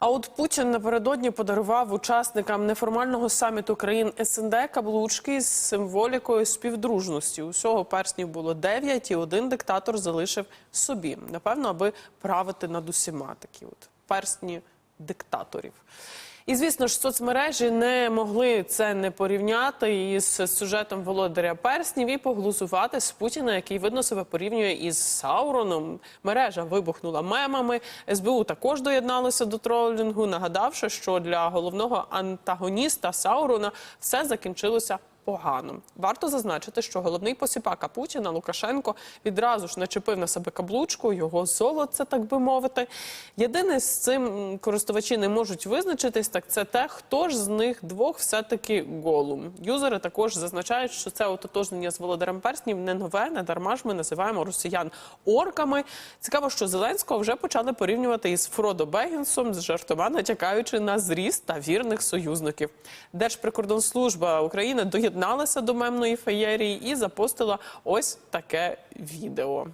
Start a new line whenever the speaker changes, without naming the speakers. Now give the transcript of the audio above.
А от Путін напередодні подарував учасникам неформального саміту країн СНД каблучки з символікою співдружності. Усього перснів було дев'ять, і один диктатор залишив собі. Напевно, аби правити над усіма такі от персні диктаторів. І звісно ж, соцмережі не могли це не порівняти із сюжетом володаря перснів і поглузувати з Путіна, який видно себе порівнює із Сауроном. Мережа вибухнула мемами. СБУ також доєдналося до тролінгу, нагадавши, що для головного антагоніста Саурона все закінчилося. Погано варто зазначити, що головний посіпака Путіна Лукашенко відразу ж начепив на себе каблучку, його золоце, так би мовити. Єдине з цим користувачі не можуть визначитись, так це те, хто ж з них двох все-таки голум. Юзери також зазначають, що це ототожнення з володарем перснів не нове, не дарма ж ми називаємо росіян орками. Цікаво, що Зеленського вже почали порівнювати із Фродо Бегінсом, з жартома натякаючи на зріст та вірних союзників. Держприкордонслужба України доєдналася до мемної феєрії і запостила ось таке відео.